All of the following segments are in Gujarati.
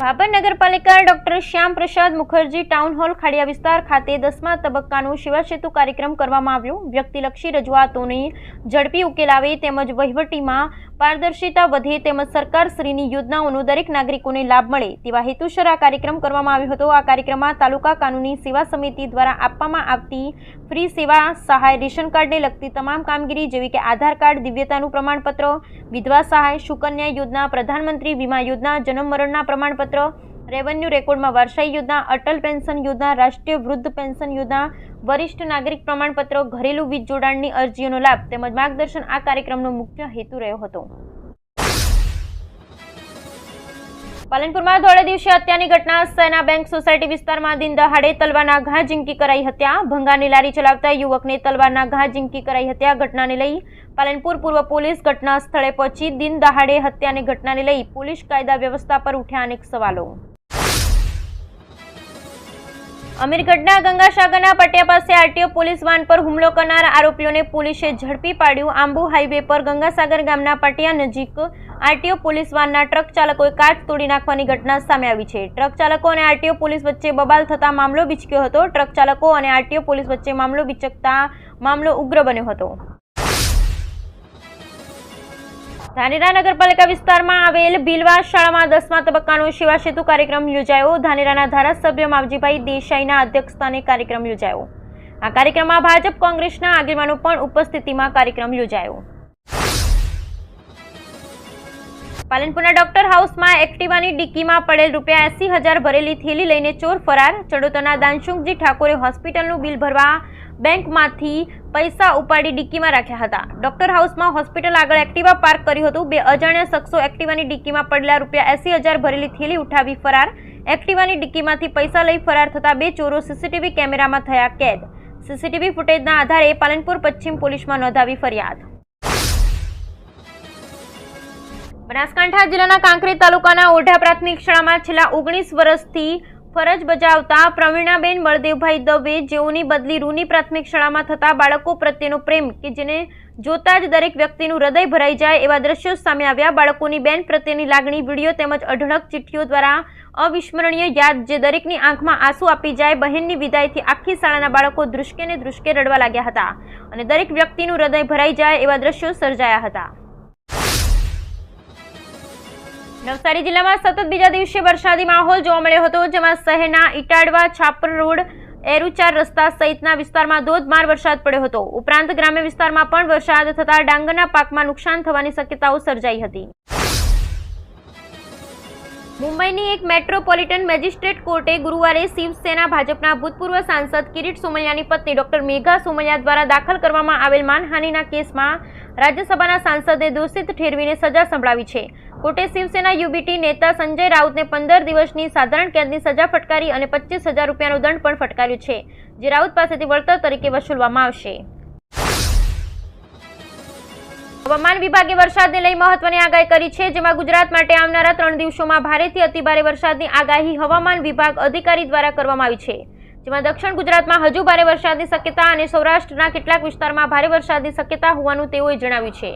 ભાભર નગરપાલિકા ડોક્ટર શ્યામ પ્રસાદ મુખર્જી ટાઉન હોલ ખાડિયા વિસ્તાર ખાતે દસમા તબક્કાનો શિવાસેતુ કાર્યક્રમ કરવામાં આવ્યો. વ્યક્તિલક્ષી રજૂઆતોની ઝડપી ઉકેલ તેમજ વહીવટીમાં પારદર્શિતા વધે તેમજ સરકારશ્રીની યોજનાઓનો દરેક નાગરિકોને લાભ મળે તેવા હેતુસર આ કાર્યક્રમ કરવામાં આવ્યો હતો. આ કાર્યક્રમમાં તાલુકા કાનૂની સેવા સમિતિ દ્વારા આપવામાં આવતી ફ્રી સેવા સહાય, રેશન કાર્ડને લગતી તમામ કામગીરી જેવી કે આધાર કાર્ડ, દિવ્યતાનું પ્રમાણપત્ર, વિધવા સહાય, સુકન્યા યોજના, પ્રધાનમંત્રી વીમા યોજના, જન્મ મરણના પ્રમાણપત્ર રેવન્યુ રેકોર્ડમાં વારસાઈ યોજના અટલ પેન્શન યોજના રાષ્ટ્રીય વૃદ્ધ પેન્શન યોજના વરિષ્ઠ નાગરિક પ્રમાણપત્ર, ઘરેલું વીજ જોડાણની અરજીઓનો લાભ તેમજ માર્ગદર્શન આ કાર્યક્રમનો મુખ્ય હેતુ રહ્યો હતો. પાલનપુરમાં ધોળે દિવસે હત્યાની ઘટના સેના બેંક સોસાયટી વિસ્તારમાં દિન દહાડે તલવારના ઘા ઝીંકી કરાઈ હત્યા. ભંગારની લારી ચલાવતા યુવકને તલવારના ઘા ઝીંકી કરાઈ હત્યા. ઘટનાને લઈ પાલનપુર પૂર્વ પોલીસ ઘટના સ્થળે પહોંચી. દિન દહાડે હત્યાની ઘટનાને લઈ પોલીસ કાયદા વ્યવસ્થા પર ઉઠ્યા અનેક સવાલો. અમીરગઢના ગંગાસાગરના પટિયા પાસે આરટીઓ પોલીસ વાન પર હુમલો કરનાર આરોપીઓને પોલીસે ઝડપી પાડ્યું. આંબુ હાઈવે પર ગંગાસાગર ગામના પટિયા નજીક આરટીઓ પોલીસ વાનના ટ્રક ચાલકોએ કાચ તોડી નાખવાની ઘટના સામે આવી છે. ટ્રક ચાલકો અને આરટીઓ પોલીસ વચ્ચે બબાલ થતા મામલો બિચક્યો હતો. ટ્રક ચાલકો અને આરટીઓ પોલીસ વચ્ચે મામલો બિચકતા મામલો ઉગ્ર બન્યો હતો. ધાનેરા નગરપાલિકા વિસ્તારમાં આવેલ ભીલવા શાળામાં દસમા તબક્કાનો સેવા સેતુ કાર્યક્રમ યોજાયો. ધાનેરાના ધારાસભ્ય માવજીભાઈ દેસાઈના અધ્યક્ષસ્થાને કાર્યક્રમ યોજાયો. આ કાર્યક્રમમાં ભાજપ કોંગ્રેસના આગેવાનો પણ ઉપસ્થિતિમાં કાર્યક્રમ યોજાયો. પાલનપુરના ડોક્ટર હાઉસમાં એક્ટિવાની ડિક્કીમાં પડેલ રૂપિયા એસી હજાર ભરેલી થેલી લઈને ચોર ફરાર. ચડોતરના દાનશુંકજી ઠાકોરે હોસ્પિટલનું બિલ ભરવા બેંકમાંથી પૈસા ઉપાડી ડિક્કીમાં રાખ્યા હતા. ડોક્ટર હાઉસમાં હોસ્પિટલ આગળ એક્ટિવા પાર્ક કર્યું હતું. બે અજાણ્યા શખ્સો એક્ટિવાની ડિક્કીમાં પડેલા રૂપિયા એસી હજાર ભરેલી થેલી ઉઠાવી ફરાર. એક્ટિવાની ડિક્કીમાંથી પૈસા લઈ ફરાર થતા બે ચોરો સીસીટીવી કેમેરામાં થયા કેદ. સીસીટીવી ફૂટેજના આધારે પાલનપુર પશ્ચિમ પોલીસમાં નોંધાવી ફરિયાદ. બનાસકાંઠા જિલ્લાના કાંકરી તાલુકાના ઓઢા પ્રાથમિક શાળામાં છેલ્લા ઓગણીસ વર્ષથી ફરજ બજાવતા પ્રવીણાબેન બળદેવભાઈ દવે જેઓની બદલી રૂની પ્રાથમિક શાળામાં થતા બાળકો પ્રત્યેનો પ્રેમ કે જેને જોતા જ દરેક વ્યક્તિનું હૃદય ભરાઈ જાય એવા દ્રશ્યો સામે આવ્યા. બાળકોની બેન પ્રત્યેની લાગણી, વીડિયો તેમજ અઢળક ચિઠ્ઠીઓ દ્વારા અવિસ્મરણીય યાદ જે દરેકની આંખમાં આંસુ આપી જાય. બહેનની વિદાયથી આખી શાળાના બાળકો ધ્રુસકે ને રડવા લાગ્યા હતા અને દરેક વ્યક્તિનું હૃદય ભરાઈ જાય એવા દ્રશ્યો સર્જાયા હતા. નવસારી જિલ્લામાં સતત બીજા દિવસે વરસાદી માહોલ જોવા મળ્યો હતો, જેમાં શહેરના ઇટાડવા છાપર રોડ, એરુચાર રસ્તા સહિતના વિસ્તારમાં ધોધમાર વરસાદ પડ્યો હતો. ઉપરાંત ગ્રામ્ય વિસ્તારમાં પણ વરસાદ થતા ડાંગરના પાકમાં નુકસાન થવાની શક્યતાઓ સર્જાઈ હતી. મુંબઈની એક મેટ્રોપોલિટન મેજિસ્ટ્રેટ કોર્ટે ગુરુવારે શિવસેના ભાજપના ભૂતપૂર્વ સાંસદ કિરીટ સોમૈયાની પત્ની ડોક્ટર મેઘા સોમૈયા દ્વારા દાખલ કરવામાં આવેલ માનહાનિના કેસમાં રાજ્યસભાના સાંસદને દોષિત ઠેરવીને સજા સંભળાવી છે. કોર્ટે શિવસેના યુબીટી નેતા સંજય રાઉતને પંદર દિવસની સાધારણ કેદની સજા ફટકારી અને પચીસ હજાર રૂપિયાનો દંડ પણ ફટકાર્યો છે, જે રાઉત પાસેથી વળતર તરીકે વસૂલવામાં આવશે. હવામાન વિભાગે વરસાદને લઈ મહત્વની આગાહી કરી છે, જેમાં ગુજરાત માટે આવનારા ત્રણ દિવસોમાં ભારેથી અતિભારે વરસાદની આગાહી હવામાન વિભાગ અધિકારી દ્વારા કરવામાં આવી છે. જેમાં દક્ષિણ ગુજરાતમાં હજુ ભારે વરસાદની શક્યતા અને સૌરાષ્ટ્રના કેટલાક વિસ્તારમાં ભારે વરસાદની શક્યતા હોવાનું તેઓએ જણાવ્યું છે.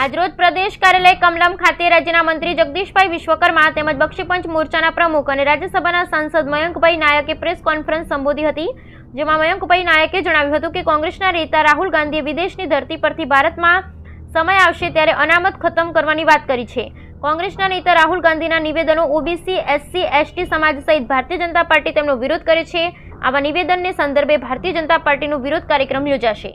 આજરોજ પ્રદેશ કાર્યાલય કમલમ ખાતે રાજ્યના મંત્રી જગદીશભાઈ વિશ્વકર્મા તેમજ બક્ષીપંચ મોરચાના પ્રમુખ અને રાજ્યસભાના સાંસદ મયંકભાઈ નાયકે પ્રેસ કોન્ફરન્સ સંબોધી હતી, જેમાં મયંકભાઈ નાયકે જણાવ્યું હતું કે કોંગ્રેસના નેતા રાહુલ ગાંધીએ વિદેશની ધરતી પરથી ભારતમાં સમય આવશે ત્યારે અનામત ખતમ કરવાની વાત કરી છે. કોંગ્રેસના નેતા રાહુલ ગાંધીના નિવેદનો ઓબીસી, એસસી, એસટી સમાજ સહિત ભારતીય જનતા પાર્ટી તેમનો વિરોધ કરે છે. આવા નિવેદનને સંદર્ભે ભારતીય જનતા પાર્ટીનો વિરોધ કાર્યક્રમ યોજાશે.